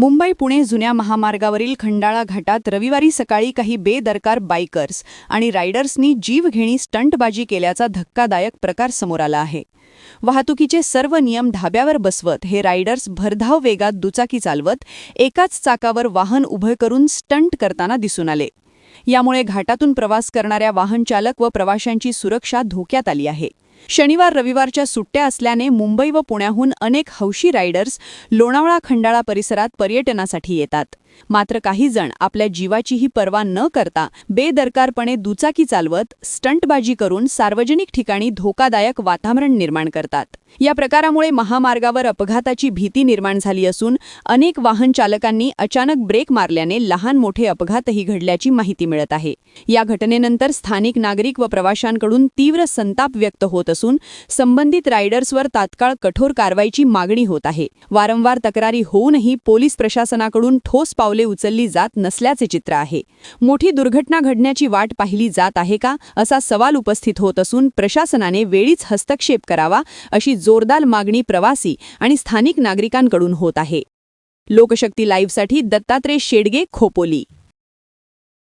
मुंबई पुणे जुन्या महामार्गावरील खंडाळा घाटात रविवारी सकाळी काही बेदरकार बायकर्स आणि रायडर्सनी जीवघेणी स्टंटबाजी केल्याचा धक्कादायक प्रकार समोर आला आहे. वाहतुकीचे सर्व नियम धाब्यावर बसवत हे रायडर्स भरधाव वेगात दुचाकी चालवत एकाच चाकावर वाहन उभं करून स्टंट करताना दिसून आले. यामुळे घाटातून प्रवास करणाऱ्या वाहनचालक व प्रवाशांची सुरक्षा धोक्यात आली आहे. शनिवार रविवारच्या सुट्ट्या असल्याने मुंबई व पुण्याहून अनेक हौशी रायडर्स लोणावळा खंडाळा परिसरात पर्यटनासाठी येतात. मात्र काही जण आपल्या जीवाचीही पर्वा न करता बेदरकारपणे दुचाकी चालवत स्टंटबाजी करून सार्वजनिक ठिकाणी धोकादायक वातावरण निर्माण करतात. या प्रकारामुळे महामार्गावर अपघाताची भीती निर्माण झाली असून अनेक वाहन चालकांनी अचानक ब्रेक मारल्याने लहान मोठे अपघातही घडल्याची माहिती मिळत आहे. या घटनेनंतर स्थानिक नागरिक व प्रवाशांकडून तीव्र संताप व्यक्त होत होत असून संबंधित रायडर्सवर तात्काळ कठोर कारवाईची मागणी होत आहे. वारंवार तक्रारी होऊनही पोलीस प्रशासनाकडून ठोस पावले उचलली जात नसल्याचे चित्र आहे. मोठी दुर्घटना घडण्याची वाट पाहिली जात आहे का असा सवाल उपस्थित होत असून प्रशासनाने वेळीच हस्तक्षेप करावा अशी जोरदार मागणी प्रवासी आणि स्थानिक नागरिकांकडून होत आहे. लोकशक्ती लाईव्हसाठी दत्तात्रय शेडगे खोपोली.